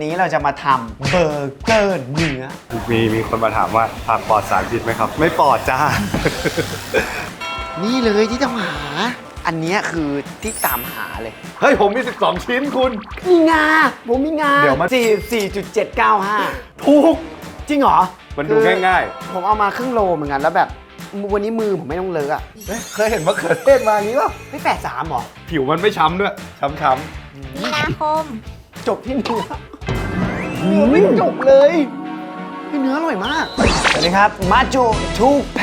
นี้เราจะมาทำเบอร์เกอร์เนื้อ มีมีคนมาถามว่าผักปลอดสารพิษไหมครับ ไม่ปลอดจ้า นี่เลยที่ต้องหา อันเนี้ยคือที่ตามหาเลย เฮ้ย ผมมี 12 ชิ้นคุณ มีงาผมมีงาเดี๋ยวมาสี่สี่จุดเจ็ดเก้าห้าถูก จริงเหรอมันดูคือง่ายผมเอามาครึ่งโลเหมือนกันแล้วแบบวันนี้มือผมไม่ต้องเลอะอะๆเฮ้ยเคยเห็นมะเขือเทศมาอย่างนี้ป่ะ ไม่แปดสามหรอ ผิวมันไม่ช้ำด้วย ช้ำมีนาคม จบที่เนื้อ เนื้อไม่จบเลยเนื้ออร่อยมากสวัสดีครับ มาจูทูแพ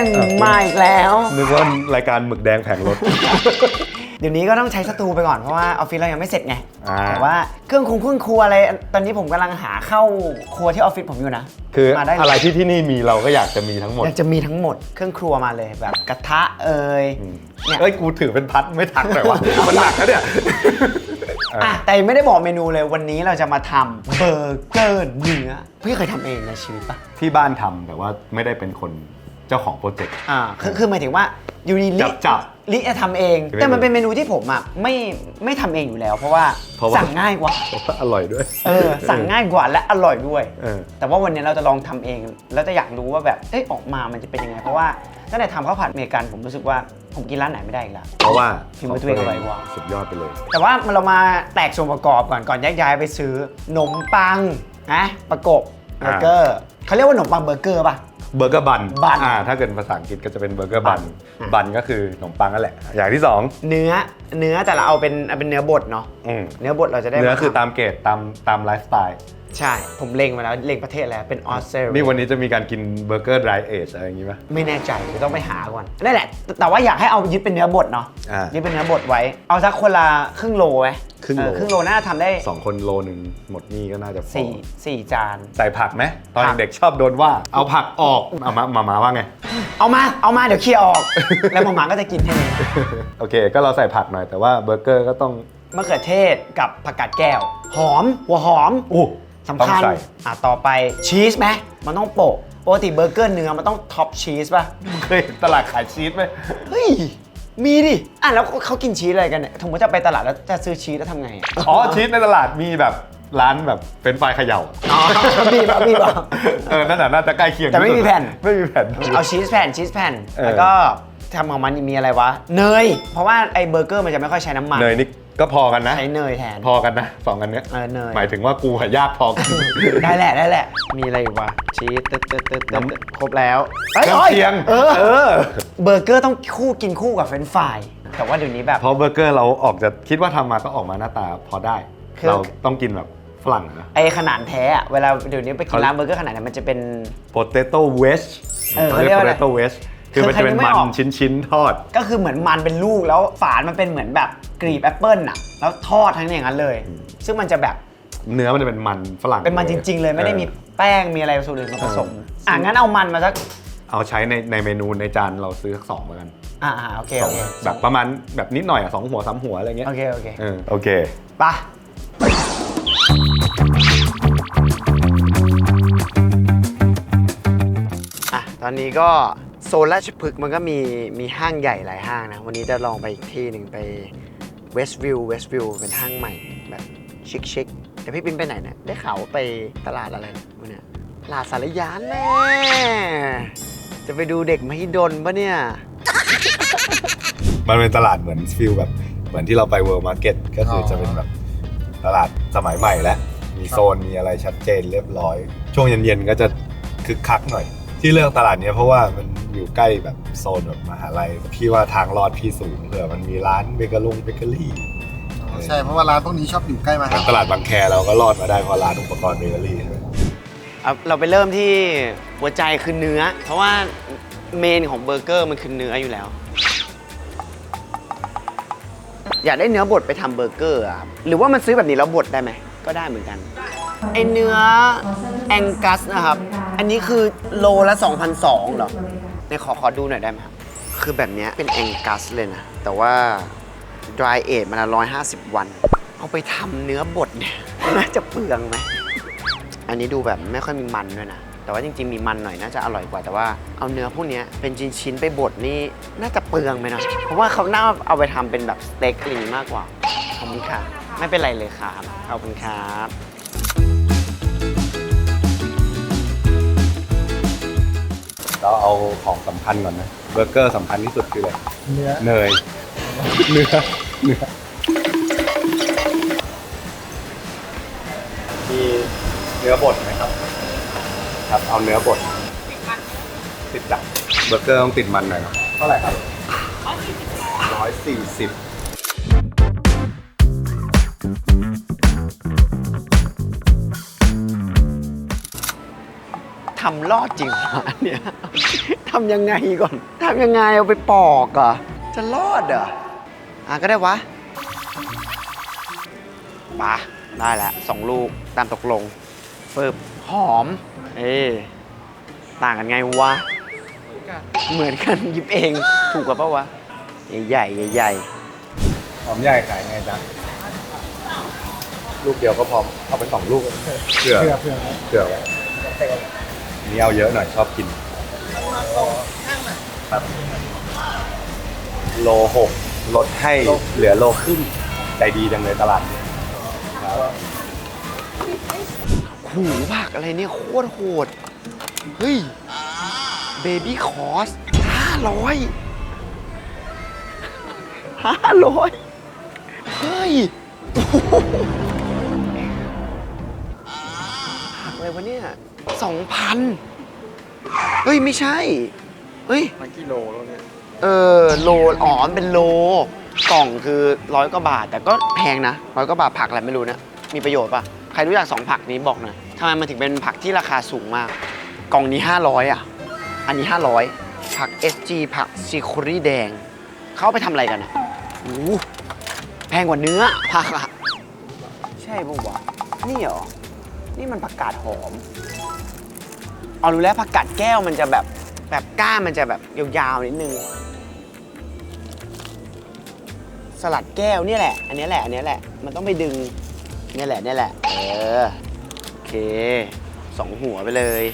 งมาอีกแล้วๆนึกว่ารายการหมึกแดงแผงรถ เดี๋ยวนี้ก็ต้องใช้สตูไปก่อนเพราะว่าออฟฟิศเรายังไม่เสร็จไง อ่า แต่ว่าเครื่องคงเครื่องครัวอะไร ตอนนี้ผมกำลังหาเข้าครัวที่ออฟฟิศผมอยู่นะคือมาได้เลยอะไรที่ที่นี่มีเราก็อยากจะมีทั้งหมด อยากจะมีทั้งหมดเครื่องครัวมาเลยแบบกระทะเอ่ยอืมเนี่ย เอ้ย กูถือเป็นพัดไม่ทักหน่อยวะมันหนักนะเนี่ย อะแต่ไม่ได้บอกเมนูเลยวันนี้เราจะมาทำเบอร์เกอร์เนื้อพี่เคยทำเองในชีวิตปะที่บ้านทำแต่ว่าไม่ได้เป็นคนเจ้าของโปรเจกต์อ่าคือคือหมายถึงว่าอยู่ดีลิจับจับ ลิจะทำเองไม่แต่มันเป็นเมนูที่ผมอะไม่ไม่ทำเองอยู่แล้ว เพราะว่าเพราะว่า สั่งง่ายกว่า เพราะว่าอร่อยด้วย เออสั่งง่ายกว่าและอร่อยด้วย เออ แต่ว่าวันนี้เราจะลองทำเอง แล้วจะอยากรู้ว่าแบบเอ้ยออกมามันจะเป็นยังไง เพราะว่าตั้งแต่ทำข้าวผัดอเมริกันผมรู้สึกว่าผมกินร้านไหนไม่ได้อีกแล้ว เพราะว่าพิมพ์ว่าตัวเองอร่อยกว่า สุดยอดไปเลย แต่ว่าเรามาแตกส่วนประกอบก่อนก่อนแยกย้ายไปซื้อขนมปังนะประกบเบอร์เกอร์เขาเรียกว่าขนมปังเบอร์เกอร์ป่ะ เบอร์เกอร์บันบันอ่าถ้าเกิดภาษาอังกฤษก็จะเป็นเบอร์เกอร์บันอะบันก็คือขนมปังนั่นแหละ อย่างที่สองเนื้อเนื้อแต่เราเอาเป็นเอาเป็นเนื้อบดเนาะอืมเนื้อบดเราจะได้เนื้อมาคือตามเกรดตามตามไลฟ์สไตล์ ใช่ ผมเล็งมาแล้วเล็งประเทศแล้วเป็นออสเตรเลีนี่ยวันนี้จะมีการกินเบอร์เกอร์ดรายเอชอะไรอย่างงี้ป่ะ ไม่แน่ใจเดี๋ยวต้องไปหาก่อนนั่นแหละ แต่ว่าอยากให้เอายึดเป็นเนื้อบดเนาะอ่ายึดเป็นเนื้อบดไว้ เอาสักคนละครึ่งโลไหม ครึ่งโลเออครึ่งโลน่าจะทำได้สองคนโลหนึ่งหมดนี่ก็น่าจะพอสี่สี่จาน ใส่ผักไหมตอนผัก เด็กชอบโดนว่า เอาผักออกเอามามามาว่าไง เอามา เอามาเดี๋ยวเคลียร์ออก แล้วหมาหมาก็จะกินให้เองโอเค ก็เราใส่ผักหน่อยแต่ว่าเบอร์เกอร์ก็ต้องมะเขือเทศกับผักกาดแก้ว หอม หัวหอมอู้สำต้องคัญใส่อะต่อไปชีสไหมมันต้องโปะปกติเบอร์เกอร์เนื้อมันต้องท็อปชีสป่ะ เคยเห็นตลาดขายชีสไหมเฮ้ย มีดิ อะแล้วเขากินชีสอะไรกันเนี่ยสมมติจะไปตลาดแล้วจะซื้อชีสแล้วทำไงอะอ๋อชีสในตลาดมีแบบร้านแบบเป็นไฟรายเขย่าอ๋อมีป่ะมีป่ะ เออนั่นน่ะน่าจะใกล้เคียงแต่ไม่มีแผ่น ไม่มีแผ่น เอาชีสแผ่นชีสแผ่น เออ แล้วก็ทำของมันมีอะไรวะ เนย เพราะว่าไอ้เบอร์เกอร์มันจะไม่ค่อยใช้น้ำมัน เนยนี่ ก็พอกันนะ ใช้เนยแทน พอกันนะสองอันเนี้ยเออเนย หมายถึงว่ากูกับญาติพอกัน ได้แหละได้แหละ มีอะไรอีกวะชีสตึ๊ดตึ๊ดตึ๊ดตึ๊ดน้ำครบแล้วอ้เครื่องเคียง เออเออ เบอร์เกอร์ต้องคู่กินคู่กับเฟรนช์ฟรายแต่ว่าเดี๋ยวนี้แบบ เพราะเบอร์เกอร์เราออกจะคิดว่าทำมาก็ออกมาหน้าตาพอได้ คือ เราต้องกินแบบฝรั่งนะ ไอ้ขนาดแท้อะเวลาเดี๋ยวนี้ไปกินเขา ร้านเบอร์เกอร์ขนาดนั้นมันจะเป็น potato wedge เออเขาเรียกเขาเรียกว่าอะไร potato wedge คือมันจะเป็นคือใครนึกไม่มันออกชิ้นๆทอด ก็คือเหมือนมันเป็นลูกแล้วฝานมันเป็นเหมือนแบบกรีบแอปเปิลน่ะแล้วทอดทั้งอย่างนั้นเลย ซึ่งมันจะแบบเนื้อมันจะเป็นมันฝรั่งเป็นมันจริง ๆ เลยไม่ได้มีออแป้งมีอะไรส่วนอื่นมาผสมเอออะงั้นเอามันมาสักเอาใช้ในในเมนูในจานเราซื้อสักสองแล้วกันอ่าๆโอเคสโอองเคแบบประมาณแบบนิดหน่อยอะสองหัวสามหัวอะไรเงี้ยโอเคโอเคเออโอเคไปะอะตอนนี้ก็ โซนราชพฤกษ์มันก็มีมีห้างใหญ่หลายห้างนะ วันนี้จะลองไปอีกที่หนึ่งไปเวสต์วิวเวสต์วิวเป็นห้างใหม่แบบชิคๆแต่พี่ปินไปไหนเนี่ยได้ข่าวไปตลาดอะไรวันเนี้ยตลาดสารยานแน่จะไปดูเด็กมหิดลปะเนี่ย มันเป็นตลาดเหมือนฟิลแบบเหมือนที่เราไปเวิร์มาร์เก็ตก็คือออจะเป็นแบบตลาดสมัยใหม่แล้วมีโซนมีอะไรชัดเจนเรียบร้อย ช่วงเย็นๆก็จะคึกคักหน่อย ที่เลือกตลาดเนี้ยเพราะว่ามันอยู่ใกล้แบบโซนแบบมหาลัยพี่ว่าทางรอดพี่สูงเผื่อมันมีร้านเบเกอรี่เบเกอรี่ใช่เพราะว่าร้านพวกนี้ชอบอยู่ใกล้มหาเหมือนตลาดบางแคเราก็รอดมาได้เพราะร้านอุปกรณ์เบเกอรี่ใช่ไหมเอาเราไปเริ่มที่หัวใจคือเนื้อ เพราะว่าเมนของเบอร์เกอร์มันคือเนื้ออยู่แล้ว อยากได้เนื้อบดไปทำเบอร์เกอร์อะครับหรือว่ามันซื้อแบบนี้แล้วบดได้ไหมก็ได้เหมือนกันไอเนื้อแองกัสนะครับ อันนี้คือโลละ2,200เหรอในขอขอดูหน่อยได้ไหมครับ คือแบบเนี้ยเป็นแองกัสเลยนะ แต่ว่า dry age มันร้อยห้าสิบวัน เอาไปทำเนื้อบดเนี่ย น่าจะเปลืองไหม อันนี้ดูแบบไม่ค่อยมีมันด้วยนะ แต่ว่าจริงๆ มีมันหน่อยน่าจะอร่อยกว่า แต่ว่าเอาเนื้อพวกเนี้ยเป็นชิ้นๆไปบดนี่น่าจะเปลืองไหมนะเพราะว่าเขาน่าเอาไปทำเป็นแบบสเต็กอะไรอย่างงี้มากกว่า ขอบคุณค่ะ ไม่เป็นไรเลยครับ ขอบคุณครับ เราเอาของสำคัญก่อนนะ เบอร์เกอร์สำคัญที่สุดคืออะไร เนื้อเนย เนื้อ เนื้อ มีเนื้อบดไหมครับ ครับ เอาเนื้อบด ติดจับเบอร์เกอร์ต้องติดมันหน่อยเนาะเท่าไหร่ครับร้อยสี่สิบำรอดจริงวะเนี่ยทำยังไงก่อนทำยังไงเอาไปปอกเหรอะจะรอดเหรออะก็ได้วะปะได้แล้วสองลูกตามตกลงปึ๊บหอม เอ๊ะต่างกันไงวะ เหมือนกันหยิบเองถูกกว่าปะวะ ใหญ่ๆใหญ่หอมใหญ่ขายไงจ๊ะลูกเดียวก็พอเอาไปสองลูกเผื่อเพื่อเพื่อเผื่อไว้ นี่เอาเยอะหน่อยชอบกินครับโลหกลดให้เหลือโลครึ่งใจดีจังเลยตลาดนี้ครับๆหูผักอะไรเนี่ยโคตรโหด เฮ้ย เบบี้คอสห้าร้อยห้าร้อยเฮ้ยผักอะไรวะเนี่ย สองพันเฮ้ย ไม่ใช่ เฮ้ยมากิโลแล้วเนี่ย เออโลอ๋อมันเป็นโล กล่องคือร้อยกว่าบาท แต่ก็แพงนะร้อยกว่าบาทผักอะไรไม่รู้นะ มีประโยชน์ปะใครรู้จักสองผักนี้บอกหน่อยทำไมมันถึงเป็นผักที่ราคาสูงมาก กล่องนี้ 500 อะ อันนี้ 500 ผัก SG ผักซีโครีแดง เขาเอาไปทำอะไรกันอะโอ้โหแพงกว่าเนื้อผักอะ ใช่ปะวะนี่เหรอ นี่มันผักกาดหอม เอารู้แล้วผักกาดแก้วมันจะแบบแบบก้านมันจะแบบยาวๆนิดนึง สลัดแก้วเนี่ยแหละ อันนี้แหละ อันนี้แหละ มันต้องไปดึงเนี่ยแหละเนี่ยแหละ เออ โอเคสองหัวไปเลย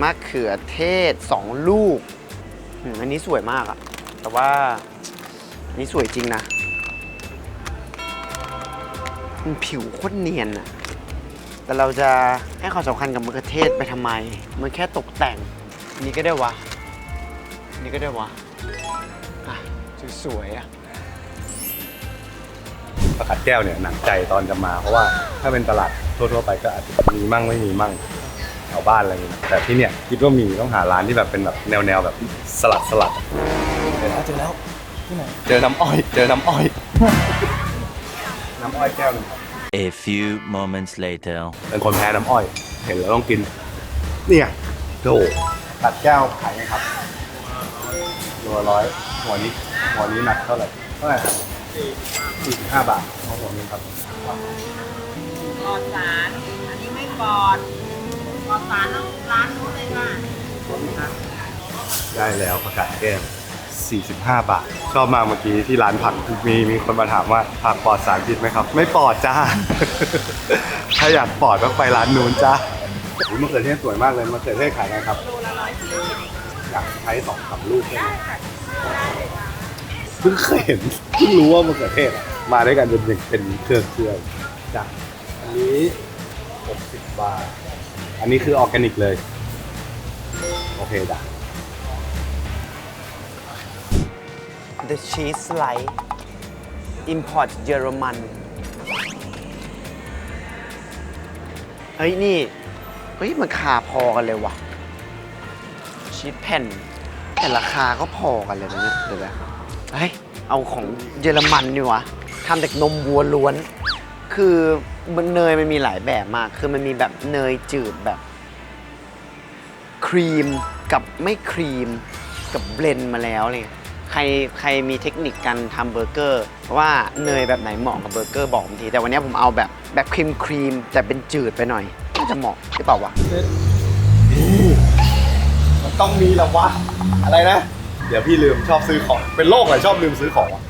มะเขือเทศสองลูกอืมอันนี้สวยมากอะแต่ว่าอันนี้สวยจริงนะมันผิวโคตรเนียนอะ แต่เราจะให้ความสำคัญกับมะเขือเทศไปทำไม มันแค่ตกแต่งอันนี้ก็ได้วะอันนี้ก็ได้วะอะสวยๆอะประกาศแก้วเนี่ยหนักใจตอนจะมาเพราะว่าถ้าเป็นตลาดทั่วๆไปก็อาจจะมีมั่งไม่มีมั่งแถวบ้านอะไรอย่างเงี้ยนะแต่ที่เนี่ยคิดว่ามีต้องหาร้านที่แบบเป็นแบบแนวๆแบบสลัดสลัดเจอแล้วเจอแล้วที่ไหนเจอน้ำอ้อย เจอน้ำอ้อย น้ำอ้อยแก้วหนึงครับ A few moments later. เป็นคนแพ้น้ำอ้อย เห็นแล้วต้องกิน เนี่ยโดตัดแก้วขายไงครับตัวร้อยหัวนี้ หัวนี้หนักเท่าไหร่เท่าไหร่ครับสี่สิบห้าบาทของหัวนี้ครับปลอดสารอันนี้ไม่ปลอดปลอดสารต้องร้านนู้นเลยค่ะได้แล้วประกาศแก้ว 45 บาท ชอบมากเมื่อกี้ที่ร้านผักมีมีคนมาถามว่าผักปลอดสารพิษไหมครับ ไม่ปลอดจ้า ถ้าอยากปลอดก็ไปร้านนู้นจ้าอุ๊ยมะเขือเทศสวยมากเลยมะเขือเทศขายไงครับโลละร้อยสี่สิบอยากใช้สองสามลูกได้ไหมเพิ่งเคยเห็นเพิ่งรู้ว่ามะเขือเทศอะมาด้วยกันเป็นเป็นเครื่องเครื่องจ้ะอันนี้ 60 บาท อันนี้คือออร์แกนิกเลย โอเคจ้ะ The Cheese Slice Import เยอรมัน เฮ้ย นี่ เฮ้ย มันคาพอกันเลยว่ะ ชีสแผ่น แต่ราคาก็พอกันเลยนะเนี่ยเดี๋ยวนะเฮ้ย เอาของเยอรมันดีวะทำจากนมวัวล้วน คือมันเนยมันมีหลายแบบมาก คือมันมีแบบเนยจืดแบบ ครีมกับไม่ครีมกับเบลนด์มาแล้วเลย รใครมีเทคนิคการทำเบอร์เกอร์ ว่าเนยแบบไหนเหมาะกับเบอร์เกอร์บอกผมที แต่วันนี้ผมเอาแบบแบบครีมครีมแต่เป็นจืดไปหน่อยน่าจะเหมาะหรือเปล่าวะมันต้องมีแหละวะ อะไรนะ เดี๋ยวพี่ลืมชอบซื้อของ เป็นโรคอะไรชอบลืมซื้อของอะ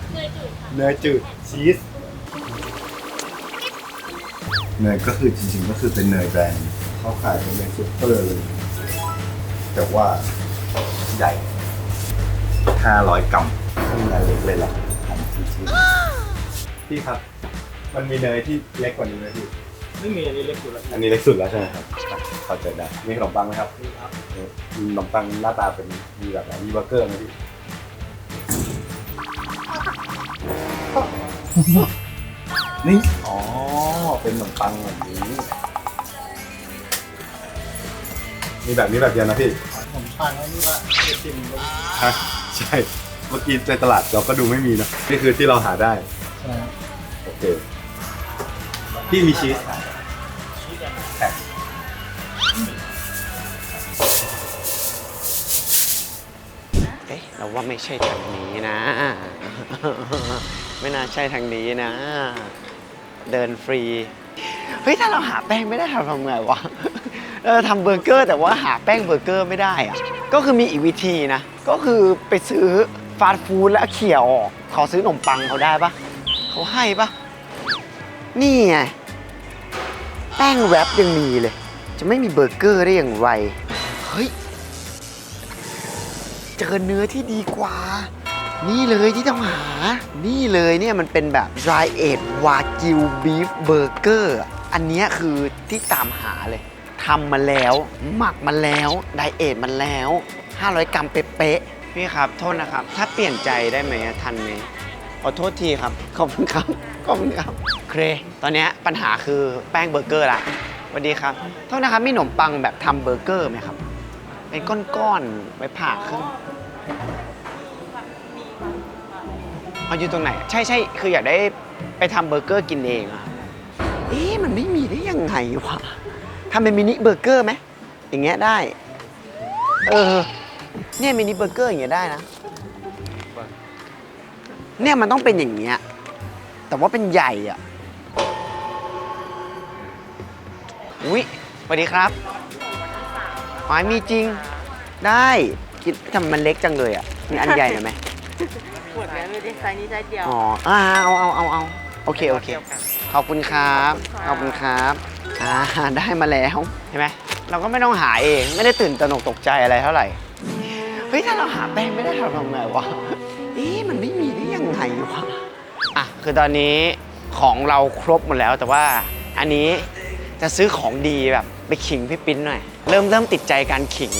เนยจืดชีสเนยก็คือจริงๆก็คือเป็นเนยแบรนด์เขาขายเป็นเนยซุปเปอร์เลย แต่ว่าใหญ่ 500 กรัมทำงานเล็กเลยแหละทำชิ้นๆพี่ครับ มันมีเนยที่เล็กกว่านี้ไหมพี่ ไม่มีอันนี้เล็กสุดแล้วอันนี้เล็กสุดแล้วใช่ไหมครับเข้าใจได้มีขนมปังไหมครับขนมปังหน้าตาเป็นมีแบบไหนมีเบอร์เกอร์ไหมพี่นี่อ๋อ เป็นขนมปังแบบนี้ มีแบบนี้แบบเดียวนะพี่ผมปังไว้นี่ว่าจะชิมเลยฮะ ใช่ เมื่อกี้ในตลาดเราก็ดูไม่มีนะนี่คือที่เราหาได้ ใช่โอเค พี่มีชีสแผ่นเอ๊ะเราว่าไม่ใช่ทางนี้นะ ไม่น่าใช่ทางนี้นะ เดินฟรี เฮ้ย ถ้าเราหาแป้งไม่ได้เราทำไงวะเราทำเบอร์เกอร์แต่ว่าหาแป้งเบอร์เกอร์ไม่ได้อะ ก็คือมีอีกวิธีนะ ก็คือไปซื้อฟาสต์ฟู้ดแล้วเขี่ยออกขอซื้อขนมปังเขาได้ปะเขาให้ปะนี่ไงแป้งแรปยังมีเลย จะไม่มีเบอร์เกอร์ได้อย่างไร เฮ้ย เจอเนื้อที่ดีกว่า นี่เลยที่ต้องหา นี่เลยเนี่ยมันเป็นแบบ dry aged wagyu beef burger อันนี้คือที่ตามหาเลย ทำมาแล้ว หมักมาแล้วไดเอทมาแล้ว 500 กรัมเป๊ะๆพี่ครับ โทษนะครับ ถ้าเปลี่ยนใจได้ไหมอะทันไหมขอโทษทีครับ ขอบคุณครับ ขอบคุณครับเครตอนเนี้ยปัญหาคือแป้งเบอร์เกอร์ละสวัสดีครับ โทษนะครับ มีขนมปังแบบทำเบอร์เกอร์ไหมครับ เป็นก้อนๆไว้ผ่าครึ่งเอาอยู่ตรงไหน ใช่ใช่คืออยากได้ไปทำเบอร์เกอร์กินเองอะเอ๊ะมันไม่มีได้ยังไงวะ ทำเป็นมินิเบอร์เกอร์ไหมอย่างเงี้ยได้ เออ เนี่ยมินิเบอร์เกอร์อย่างเงี้ยได้นะ เนี่ยมันต้องเป็นอย่างเงี้ย แต่ว่าเป็นใหญ่อะ อุ๊ยสวัสดีครับอ๋อมีจริง ได้กินทำไมมันเล็กจังเลยอะ มีอันใหญ่หน่อยไหมขวดนี้ไม่ได้ไซส์นี้ไซส์เดียว อ๋ออ่าเอาเอาเอาเอาโอเค โอเค ขอบคุณครับ ขอบคุณครับ อ่าได้มาแล้วเห็นไหมเราก็ไม่ต้องหาเองไม่ได้ตื่นตระหนกตกใจอะไรเท่าไหร่เฮ้ยถ้าเราหาแป้งไม่ได้เราทำไงวะเอ๊ะมันไม่มีได้ยังไงวะอะคือตอนนี้ของเราครบหมดแล้วแต่ว่าอันนี้จะซื้อของดีแบบไปขิงพี่ปิ้นหน่อย เริ่มเริ่มติดใจการขิง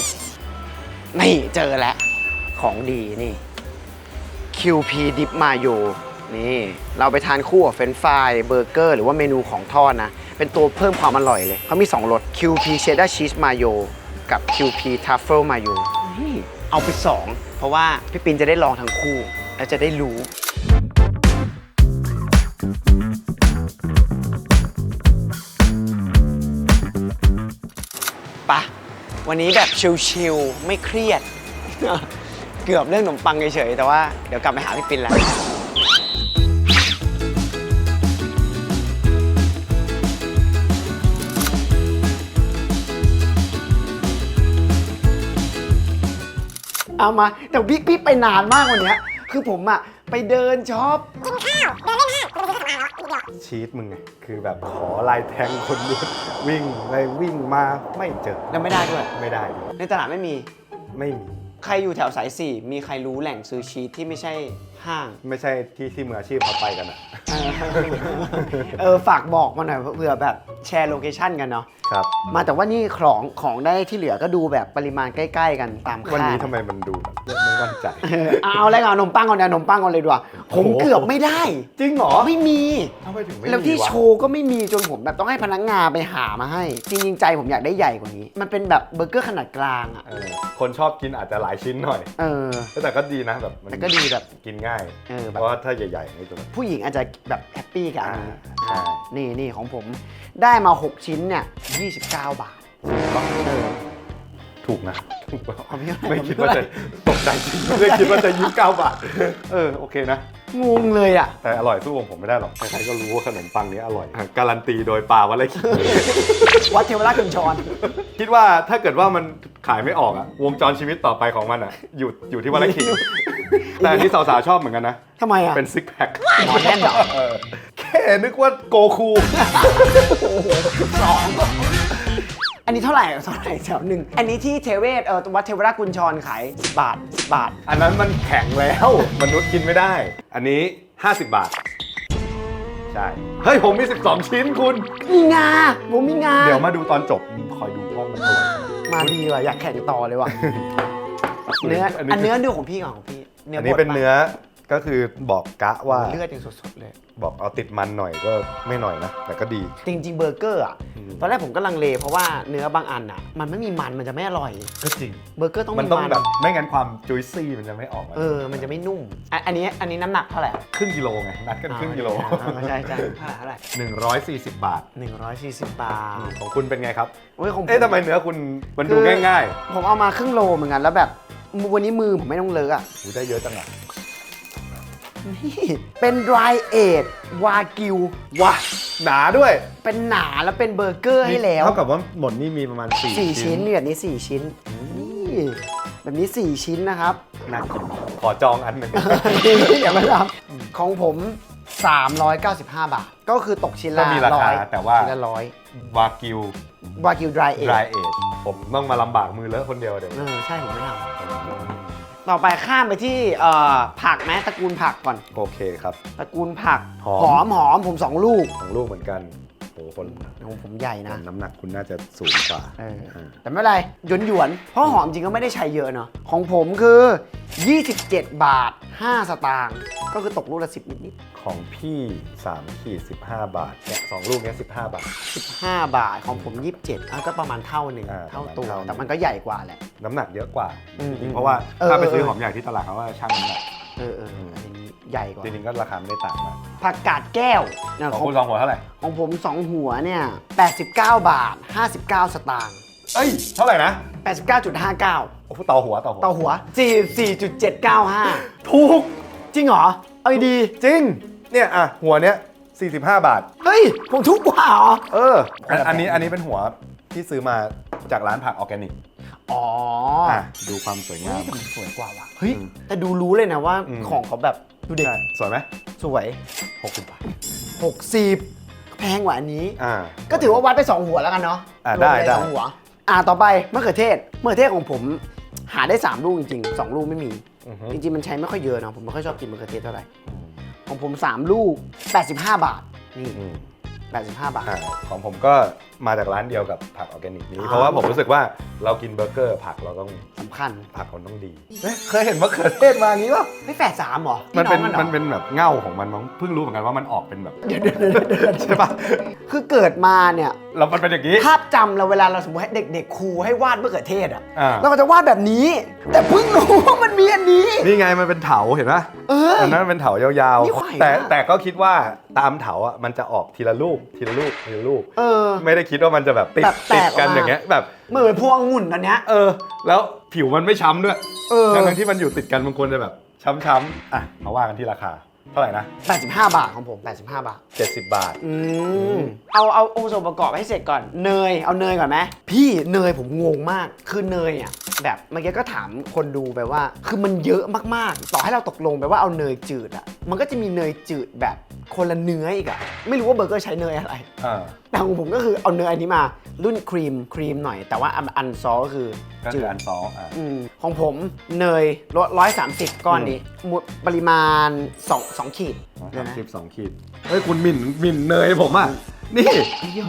นี่เจอแล้ว ของดีนี่ QP Dip Mayo นี่เราไปทานคู่กับเฟรนฟรายเบอร์เกอร์หรือว่าเมนูของทอดนะ เป็นตัวเพิ่มความอร่อยเลยเขามี 2รส QP Cheddar Cheese Mayo กับ QP Truffle Mayo นี่เอาไป 2 เพราะว่าพี่ปินจะได้ลองทั้งคู่ แล้วจะได้รู้ปะวันนี้แบบชิลๆ ไม่เครียด เกือบเรื่องขนมปังเฉยๆ แต่ว่าเดี๋ยวกลับไปหาพี่ปินแล้ว เอามาแต่พี่พี่ไปนานมากวันเนี้ยคือผมอะไปเดินช็อปชีสมึงไงคือแบบขอลายแทงคนดูวิ่งไปวิ่งมาไม่เจอแล้วไม่ได้ด้วย ไม่ได้ด้วยในตลาดไม่มี ไม่มี ใครอยู่แถวสายสี่มีใครรู้แหล่งซื้อชีสที่ไม่ใช่ ห้าง ไม่ใช่ที่ที่มืออาชีพเขาไปกันอะเออเออฝากบอกมาหน่อยเผื่อแบบแชร์โลเคชั่นกันเนาะครับ มาแต่ว่านี่ของของได้ที่เหลือก็ดูแบบปริมาณใกล้ ๆ กันตามคาดวันนี้ทำไมมันดูแบบไม่มั่นใจ เออเอาอะไรกันเอาขนมปังก่อนเอาขนมปังก่อนเลยดีกว่าผมโอ้โห เกือบไม่ได้ จริงเหรอไม่มี ทำไมถึงไม่มีแล้วที่วะโชว์ก็ไม่มีจนผมแบบต้องให้พนักงานไปหามาให้ จริงๆใจผมอยากได้ใหญ่กว่านี้ มันเป็นแบบเบอร์เกอร์ขนาดกลางอะเออคนชอบกินอาจจะหลายชิ้นหน่อย เออ แต่ก็ดีนะแบบมันแต่ก็ดีแบบ กินง่าย เออเพแบบราะว่าถ้าใหญ่ๆนี่จะแบบผู้หญิงอาจจะแบบแฮปปี้กับอันนี้อ่าใช่นี่นี่ของผมได้มา 6 ชิ้นเนี่ย29 บาทก็เออ ถูกนะถูกของพี่เท่าไหร่ไม่คิดว่าจะตกใจจริงไม่คิดว่าจะยี่สิบเก้าบาทเออโอเคนะงงเลยอะ แต่อร่อยสู้ของผมไม่ได้หรอกใครๆก็รู้ว่าขนมปังนี้อร่อย การันตีโดยปลาวัดไร่ขิงวัดเทวราชกุญชร คิดว่าถ้าเกิดว่ามันขายไม่ออกอะวงจรชีวิตต่อไปของมันอะอยู่อยู่ที่วัดไร่ขิงแต่อันนี้สาวๆชอบเหมือนกันนะทำไมอะ เป็นซิกแพคหมอแน่นเหรอแค่นึกว่าโกคูสอง อันนี้เท่าไหร่เท่าไหร่แถวหนึ่งอันนี้ที่เทเวศเออวัดเทวราชกุญชรขาย10บาท10บาท อันนั้นมันแข็งแล้ว มนุษย์กินไม่ได้ อันนี้ 50 บาทใช่ช่ เฮ้ย ผมมี 12 ชิ้นคุณ มีงาผมมีงา เดี๋ยวมาดูตอนจบ คอยดูว่ามันอร่อย มาดีว่ะอยากแข่งต่อเลยว่ะ เนื้ออัอันนนี้เนื้อดูของพี่ก่อนของพี่อันนี้เป็นบดปะ เนื้อ ก็คือบอกกะว่าเลือดยังสดๆเลย บอกเอาติดมันหน่อยก็ไม่หน่อยนะ แต่ก็ดี จริง ๆ เบอร์เกอร์อะอืมตอนแรกผมก็ลังเลเพราะว่าเนื้อบางอันอะ มันไม่มีมันมันจะไม่อร่อย ก็จริง เบอร์เกอร์ต้องมันมีต้องมันแบบไม่งั้นความจุยซี่มันจะไม่ออกมาเออ มันจะไม่นุ่มอะอันนี้อันนี้น้ำหนักเท่าไหร่ครึ่งกิโลไงนัดกันครึ่งกิโลอ่าใช่ใช่เท่าไหร่เท่าไหร่140บาทหนึ่งร้อยสี่สิบบาท ของคุณเป็นไงครับโอ้ยของผมเอ๊ะทำไมเนื้อคุณมันดูคือง่ายผมเอามาครึ่งโลเหมือนกันแล้วแบบวันนี้มือผมไม่ต้องเลอะอะๆหูได้เยอะจังอะ นี่เป็น dry age วากิวว้าหนาด้วยเป็นหนาแล้วเป็นเบอร์เกอร์ให้แล้ว เท่ากับว่าหมดนี่มีประมาณ4 สี่ชิ้นนี่แบบนี้สี่ชิ้นนี่แบบนี้สี่ชิ้นนะครับ น่ากินขอจองอันหนึ่ง อย่ามาทำของผม 395 บาท ก็คือตกชิ้นก็ละมีราคาร้อยแต่ว่า ชิ้นละร้อยวากิววากิว dry age dry age ผมต้องมาลำบากมือเลอะคนเดียวเดี๋ยว เออใช่ผมไม่ทำ ต่อไปข้ามไปที่เอ่อผักไหมตระกูลผักก่อน โอเคครับ ตระกูลผักหอม หอมหอมผมสองลูก ของลูกเหมือนกันโอ้ คนของผมใหญ่นะ น้ำหนักคุณน่าจะสูงกว่าเอออ่าแต่ไม่เป็นไรหยวนหยวนๆเพราะหอมจริงก็ไม่ได้ใช้เยอะเนาะของผมคือ 27 บาท 5 สตางค์ก็คือตกลูกละ10นิดของพี่3ขีด15 บาทเนี่ยสองลูกเนี้ย15 บาทๆ15บาทของผม 27อะก็ประมาณเท่าหนึ่งอ่าเท่าตัวประมาณเท่าแต่มันก็ใหญ่กว่าแหละ น้ำหนักเยอะกว่าอืมจริงๆเพราะว่าเออถ้าไปซื้อเออ หอมใหญ่ที่ตลาดเขาว่าช่างน้ำหนัก เออเอออันนี้ ใหญ่กว่าจริงๆก็ราคาไม่ได้ต่างมากผักกาดแก้วเนี่ยของของคุณสองหัวเท่าไหร่ ของผม 2 หัวเนี่ย89 บาท 59 สตางค์เอ้ย เท่าไหร่นะ89.59 โอ้โหต่อหัวต่อหัว ต่อหัว 44.795 ถูก จริงเหรอ เอาดีจริง เนี่ยอะหัวเนี้ย45 บาท ๆเฮ้ย ผมทุกกว่าเหรอ เอออันอันนี้อันนี้เป็นหัวที่ซื้อมาจากร้านผักออร์แกนิกอ๋ออะดูความสวยงาเฮ้ยมแต่มันสวยกว่าว่ะ เฮ้ยอืมแต่ดูรู้เลยนะว่าอืม ของเขาแบบ ดูเด็กใช่สวยไหมสวย60บาท 60 แพงกว่าอันนี้ อ่า ก็ถือว่าวัดไป 2 หัวแล้วกันเนาะอะได้รวมปได้ สองหัว อ่าต่อไปมะเขือเทศมะเขือเทศของผมหาได้ 3 ลูกจริงๆ 2 ลูกไม่มี อือฮึจริงๆ มันใช้ไม่ค่อยเยอะเนาะผมไม่ค่อยชอบกินมะเขือเทศเท่าไหร่ ของผม 3 ลูก 85 บาทนี่ อืม 85 บาท อ่าของผมก็มาจากร้านเดียวกับผักออร์แกนิกนี้ อ่า เพราะว่าผมรู้สึกว่าเรากินเบอร์เกอร์ผักเราต้องสำคัญผักมันต้องดีเอ๊ะเคยเห็นมะเขือเทศมาอย่างนี้ป่ะไม่แฝดสามเหรอมันเป็นพี่องกัหรอมันเป็นแบบเง่าของมันมั้งเพิ่งรู้เหมือนกันว่ามันออกเป็นแบบ เดี๋ยวเดี๋ยวเดี๋ยวเดี๋ยว ใช่ปะ คือเกิดมาเนี่ยแล้วมันเป็นอย่างนี้ ภาพจำเราเวลาเราสมมติให้เด็กๆครูให้วาดมะเขือเทศอะอ่า เราก็จะวาดแบบนี้ แต่เพิ่งรู้ว่ามันมีอันนี้ นี่ไงมันเป็นเถาเห็นปะเอออันนั้นเป็นเถายาวนี่ไหวๆแต่มากแต่ก็คิดว่าตามเถาอะมันจะออกทีละลูกทีละลูกทีละลูก เออ ไม่ได้คิดว่ามันจะแบบติดแบบแตติดกกันออกมา อย่างเงี้ยแบบ เหมือนพวงองุ่นอันเนี้ย เออ แล้วผิวมันไม่ช้ำด้วยเออ ทั้งๆที่มันอยู่ติดกันบางคนจะแบบช้ำๆอะมาว่ากันที่ราคา เท่าไหร่นะ 85 บาทของผม 85 บาท 70 บาท อืม เอาเอาองค์ประกอบประกอบให้เสร็จก่อน เนย เอาเนยก่อนไหมพี่เนยผมงงมาก คือเนยอะแบบเมื่อกี้ก็ถามคนดูไปว่า คือมันเยอะมากๆ ต่อให้เราตกลงไปว่าเอาเนยจืดอะ มันก็จะมีเนยจืดแบบคนละเนื้ออีกอะไม่รู้ว่าเบอร์เกอร์ใช้เนยอะไร อ่า แต่ของผมก็คือเอาเนยอันนี้มารุ่นครีมครีมหน่อย แต่ว่าอันอันซอสก็คือก็จืคือดอันซออะ อืมของผมเนยร้อยสามสิบก้อนนี้หมดปริมาณสองสองขีดเดี๋ยวสามนะสิบสองขีด เฮ้ย คุณหมิ่นหมิ่นเนยผมอะ นี่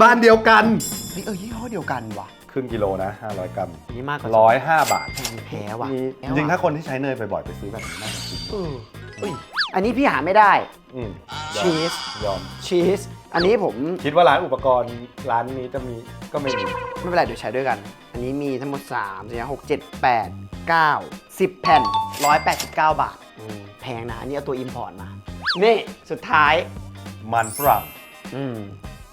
บ้านเดียวกัน เฮ้ยเออยี่ห้อเดียวกันว่ะครึ่งกิโลนะ 500 กรัมอันนี้มากกว่าร้อยห้าบาทแพงแพ้ว่ะมีแพ้จริงๆว่ะถ้าคนที่ใช้เนยบ่อยๆ ไปซื้อแบบนี้น่าจะกินเออเอ้ยอันนี้พี่หาไม่ได้อืมชีสยอม ชีสอันนี้ผมคิดว่าร้านอุปกรณ์ร้านนี้จะมีก็ไม่มีไม่เป็นไรเดี๋ยวใช้ด้วยกัน อันนี้มีทั้งหมด3 4 6 7 8 9 10 แผ่น 189 บาทอืมแพงนะอันนี้เอาตัวอิมพอร์ตมา นี่สุดท้าย มันฝรั่งอืม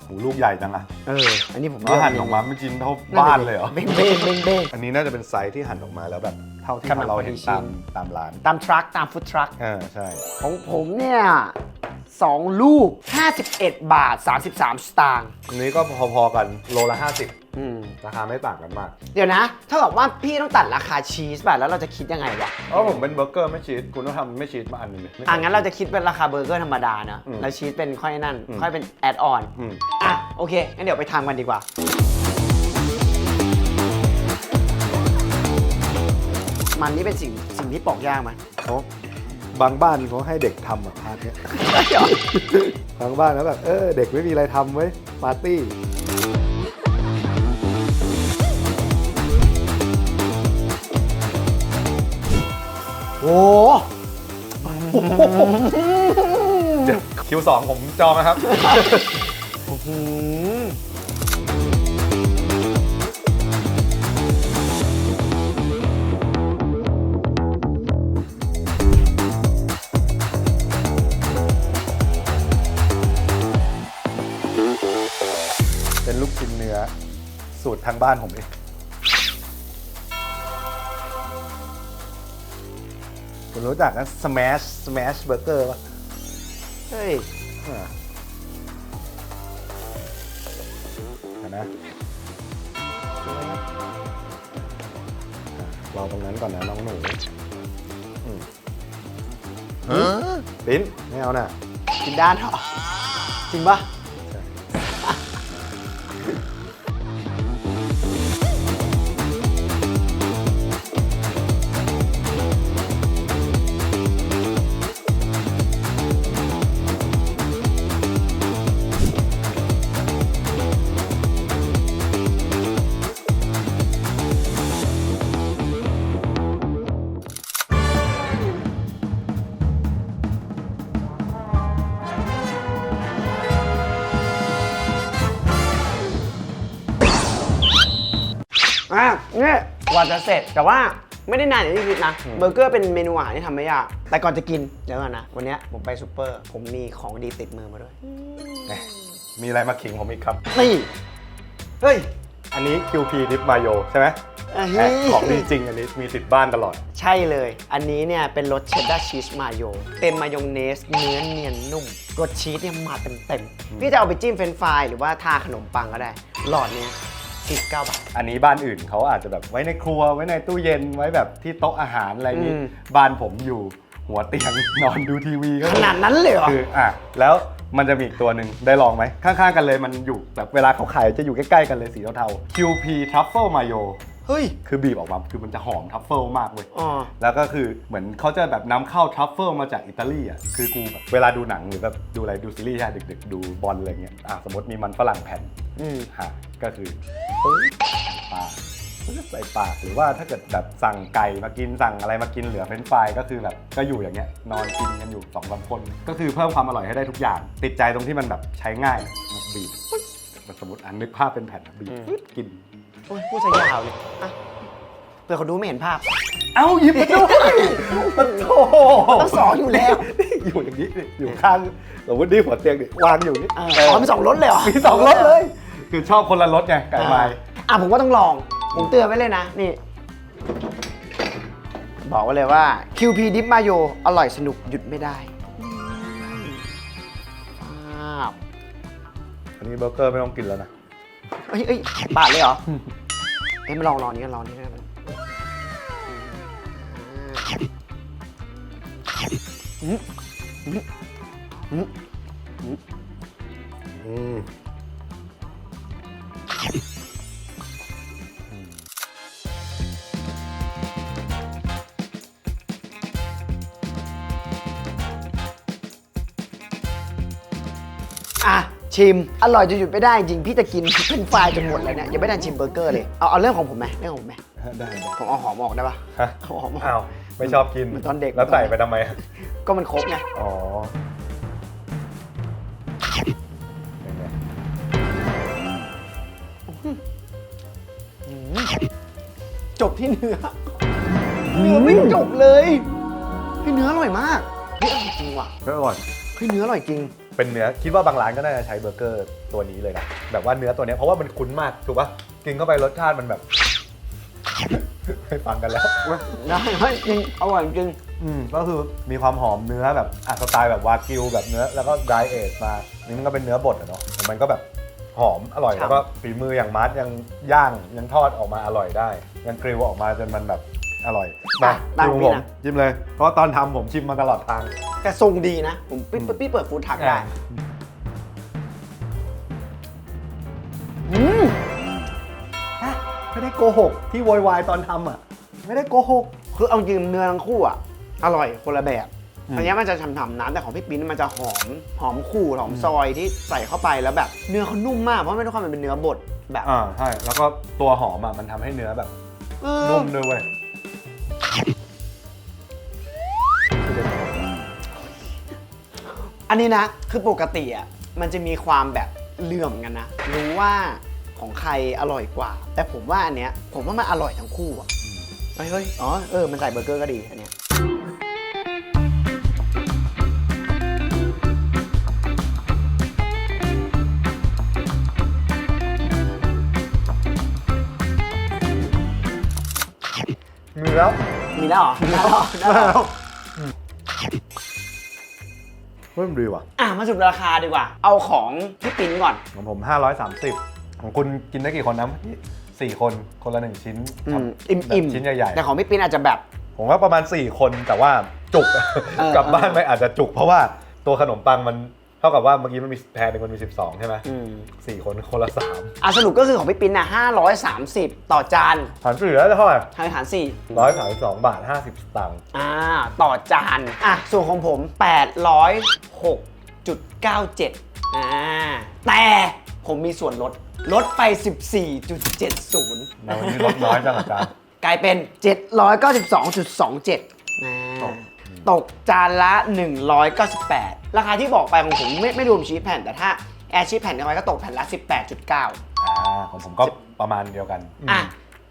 หูลูกใหญ่จังอะเออ อันนี้ผมแล้วหั่นออกมาไม่จิ้นเท่าบ้านเลยเหรอ เบ้งเบ้งเบ้งเบ้งอันนี้น่าจะเป็นไซส์ที่หั่นออกมาแล้วแบบ เท่าที่กำลังเราเห็นพอดีชิ้ตามน ตามร้านตามทรัคตามฟุตทรัค อ่าใช่ ของผมเนี่ยสองลูก 51 บาท 33 สตางค์อันนี้ก็พอๆกันโลละ50อืมราคาไม่ต่างกันมากเดี๋ยวนะ ถ้ากับว่าพี่ต้องตัดราคาชีสแบบแล้วเราจะคิดยังไงวะเพราะผมเป็นเบอร์เกอร์ไม่ชีสคุณต้องทำไม่ชีสมาอันหนึงเลยไม่ อะงั้นเราจะคิดเป็นราคาเบอร์เกอร์ธรรมดาเนอะอืมแล้วชีสเป็นค่อยนั่น อืมค่อยเป็นแอดออน อืม อะ โอเค งั้นเดี๋ยวไปทำกันดีกว่า มันนี่เป็นสิ่งสิ่งที่ปอกยากไหมโอ้บางบ้านเขาให้เด็กทำอะพาร์ทเนี้ยบางบ้านแล้วแบบเออเด็กไม่มีอะไรทำไว้ยปาร์ตี้ โอ้เดี๋ยวคิวสองผมจองนะครับเป็น ทางบ้านผมเอง คุณรู้จักนะ smash smash burger ป่ะ เฮ้ยอ่าเห็นนะรอตรงนั้นก่อนนะน้องหนูอืมปิ้นไม่เอาน่ะกินด้านเหรอ จริงปะ จะเสร็จ แต่ว่าไม่ได้นานอย่างที่คิดนะ เบอร์เกอร์เป็นเมนูอาหารที่ทำไม่ยาก แต่ก่อนจะกินเดี๋ยวก่อนนะ วันเนี้ยผมไปซูเปอร์ ผมมีของดีติดมือมาด้วยแหมมีอะไรมาขิงผมอีกครับ นี่ เฮ้ย อันนี้ QP Dip Mayo ใช่ไหมอะแหมของดีจริงอันนี้มีติดบ้านตลอด ใช่เลย อันนี้เนี่ยเป็นรสเชดดาร์ชีสมาโย เต็มมายองเนส เนื้อเนียนนุ่ม รสชีสเนี่ยมาเต็มเต็มๆพี่จะเอาไปจิ้มเฟรนช์ฟรายหรือว่าทาขนมปังก็ได้ หลอดเนี้ย 19บาท อันนี้บ้านอื่นเขาอาจจะแบบไว้ในครัวไว้ในตู้เย็นไว้แบบที่โต๊ะอาหารอะไรนี้ อืม บ้านผมอยู่หัวเตียง นอนดูทีวีก็ขนาดนั้นเลยเหรอ คืออะแล้วมันจะมีอีกตัวหนึ่งได้ลองไหมข้างๆกันเลยมันอยู่แบบเวลาเขาขายจะอยู่ใกล้ๆกันเลยสีเทาๆ QP Truffle Mayo เฮ้ย คือบีบออกมาคือมันจะหอมทัฟเฟิลมากเว้ย อ๋อ แล้วก็คือเหมือนเขาจะแบบนำเข้าทรัฟเฟิลมาจากอิตาลีอะ คือกูแบบเวลาดูหนังหรือแบบดูอะไรดูซีรีส์ใช่ดึกๆ ดูบอลอะไรเงี้ย อะสมมติมีมันฝรั่งแผ่นอืม ฮะก็คือปึ๊บปากปึ๊บใส่ปากหรือว่าถ้าเกิดแบบสั่งไก่มากินสั่งอะไรมากินเหลือเฟรนช์ฟรายก็คือแบบก็อยู่อย่างเงี้ยนอนกินกันอยู่สองสามคน ก็คือเพิ่มความอร่อยให้ได้ทุกอย่าง ติดใจตรงที่มันแบบใช้ง่ายบีบปึ๊บสมมติอันนึกภาพเป็นแผ่นบีบปึ๊บกิน โอ้ยพูดซะยาวเลยอะเพื่อเขาดูไม่เห็นภาพ เอ้าหยิบมาด้วยมันโถต้องสอนอยู่แล้วอยู่อย่างนี้นี่อยู่ข้างสมมตินี่หัวเตียงนี่วางอยู่นี่เอออ๋อมีสองรสเลยเหรอ มีสองรสเลย คือชอบคนละรสไงไก่ไม้อะผมว่าต้องลอง ผมเตือนไว้เลยนะ นี่ บอกไว้เลยว่า QP Dip Mayo อร่อยสนุกหยุดไม่ได้อ้าวอันนี้เบอร์เกอร์ไม่ต้องกินแล้วนะ เอ้ยเอ้ยบาดเลยเหรอ เอ้ยมาลองลองนี้กันลองนี้กันอืมอืมอืมอืมอะ ชิม อร่อยจนหยุดไม่ได้จริง พี่จะกินเป็นไฟรายจนหมดเลยเนี่ยยังไม่ได้ชิมเบอร์เกอร์เลย เอาเอาเรื่องของผมไหมเรื่องของผมไหมได้ได้ผมเอาหอมออกได้ปะฮะเอาหอมออก อ้าวไม่ชอบกินเหมือนตอนเด็ก แล้วใส่ไปทำไมก็มันครบไง อ๋อเป็นไงจบที่เนื้อเนื้อไม่จบเลยพี่เนื้ออร่อยมากเฮ้ยอร่อยจริงว่ะ ก็อร่อย เฮ้ยเนื้ออร่อยจริง เป็นเนื้อคิดว่าบางร้านก็น่าจะใช้เบอร์เกอร์ตัวนี้เลยนะแบบว่าเนื้อตัวเนี้ยเพราะว่ามันคุ้นมากถูกปะกินเข้าไปรสชาติมันแบบให้ฟังกันแล้ว ได้เฮ้ยจริงอร่อยจริง อืมก็คือมีความหอมเนื้อแบบอะสไตล์แบบวากิวแบบเนื้อแล้วก็ดรายเอทมานี่มันก็เป็นเนื้อบดอะเนาะแต่มันก็แบบหอมอร่อยครับ แล้วก็ฝีมืออย่างมาร์ทยังย่างยังทอดออกมาอร่อยได้ ยังกริลออกมาจนมันแบบ อร่อยมาตามชิมพี่ผมนะ ชิมเลย เพราะตอนทำผมชิมมาตลอดทาง แต่ทรงดีนะ ผมพี่พี่เปิดฟู้ดทักได้อืมฮะไม่ได้โกหก ที่โวยวายตอนทำอะ ไม่ได้โกหก คือเอาจริงเนื้อทั้งคู่อะ อร่อยคนละแบบออันเนี้ยมันจะฉ่ำๆน้ำแต่ของพี่ปิ้นมันจะหอม หอมขู่หอมซอยที่ใส่เข้าไปแล้วแบบ เนื้อเขานุ่มมากเพราะไม่ต้องความมันเป็นเนื้อบดแบบอ่าใช่แล้วก็ตัวหอมอะมันทำให้เนื้อแบบเออ นุ่มด้วยเว้ย อันนี้นะ คือปกติอะ มันจะมีความแบบเหลื่อมกันนะ รู้ว่าของใครอร่อยกว่า แต่ผมว่าอันเนี้ย ผมว่ามันอร่อยทั้งคู่อะ เฮ้ยเฮ้ยอ๋อ เออ มันใส่เบอร์เกอร์ก็ดีอันเนี้ย มีแล้วเหรอมีแล้วเหรอมีแล้วเหรอเฮ้ยมันดีว่ะ อะมาสรุปราคาดีกว่า เอาของพี่ปิ้นก่อน ของผม 530 ของคุณกินได้กี่คนนะสี่คนคนละหนึ่งชิ้นอืมแบบอิ่มอิ่มชิ้นใหญ่แต่ของพี่ปิ้นอาจจะแบบ ๆ ผมว่าประมาณ 4 คนแต่ว่าจุก เออ กลับบ้านไปอาจจะจุก เพราะว่าตัวขนมปังมันเท่ากับว่าเมื่อกี้มันมีแพรหนึ่งมันมี 12 ใช่ไหมอืมสี่คนคนละสามอะสรุปก็คือของพี่ปิ้นน่ะ530 ต่อจานหารสี่แล้วเท่าไหร่ทางหารสี่ร้อยสามสิบสองบาทห้าสิบสตางค์อ่า ต่อจานอะส่วนของผม 806.97อ่าแต่ผมมีส่วนลด ลดไป 14.70ในวันนี้ลดน้อยจังอาจารย์กลายเป็น 792.27อ่า ตกจานละ 198 ราคาที่บอกไปของผมไม่ไม่รวมชีสแผ่น แต่ถ้าแอร์ชีสแผ่นเข้าไปก็ตกแผ่นละ 18.9 อ่าของผมก็ประมาณเดียวกันอะ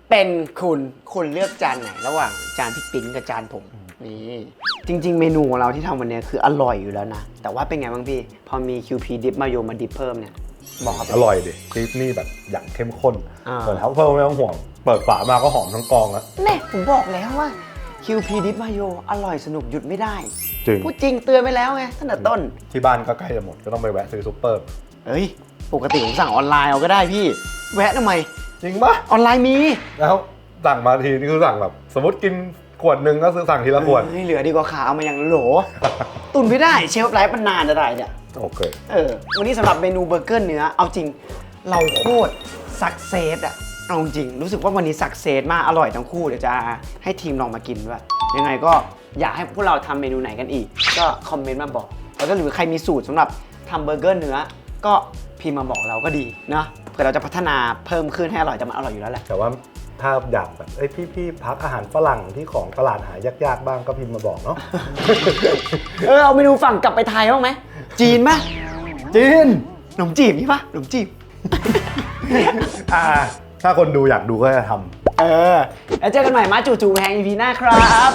เป็นคุณคุณเลือกจานไหน ระหว่างจานพี่ปิ้นกับจานผมนี่จริง ๆ เมนูของเราที่ทำวันนี้คืออร่อยอยู่แล้วนะ แต่ว่าเป็นไงบ้างพี่ พอมี QP ดิฟมาโยมาดิฟเพิ่มเนี่ย บอกครับ อร่อยดิชีสนี่แบบอย่างเข้มข้นอ่า ส่วนทัฟเฟิลไม่ต้องห่วง เปิดฝามาก็หอมทั้งกองแล้วแน่ผมบอกแล้วว่า QP ดิฟมาโยอร่อยสนุกหยุดไม่ได้ จริง พูดจริงเตือนไปแล้วไงตั้งแต่ต้น ที่บ้านก็ใกล้จะหมดก็ต้องไปแวะซื้อซุปเปอร์เฮ้ย ปกติผมสั่งออนไลน์เอาก็ได้พี่ แวะทำไม จริงปะออนไลน์มีแล้วสั่งมาทีนี่คือสั่งแบบ สมมติกินขวดหนึ่งก็ซื้อสั่งทีละขวด เฮ้ยเหลือดีกว่าขาเอามาอย่างโหล ตุนไม่ได้เชลฟ์ไลฟ์มันนานอะไรเนี่ย โอเค เออ วันนี้สำหรับเมนูเบอร์เกอร์เนื้อ เอาจริง เราโคตรสักเซสอะ เอาจริง รู้สึกว่าวันนี้สักเซสมาก อร่อยทั้งคู่ เดี๋ยวจะให้ทีมลองมากินด้วย ยังไงก็อยากให้พวกเราทำเมนูไหนกันอีก ก็คอมเมนต์มาบอก แล้วก็หรือใครมีสูตรสำหรับทำเบอร์เกอร์เนื้อ ก็พิมพ์มาบอกเราก็ดีนะเผื่อเราจะพัฒนาเพิ่มขึ้นให้อร่อยแต่มันอร่อยอยู่แล้วแหละ แต่ว่าถ้าอยากแบบเอ้ยพี่พี่พักอาหารฝรั่งที่ของตลาดหายากๆบ้างก็พิมพ์มาบอกเนาะ เออเอาเมนูฝั่งกลับไปไทยบ้างไหม จีนไหมจีนขนมจีบนี่ปะขนมจีบ อ่า ถ้าคนดูอยากดูก็จะทำ เออ แล้วเจอกันใหม่มาจู่ๆแพง EP หน้าครับ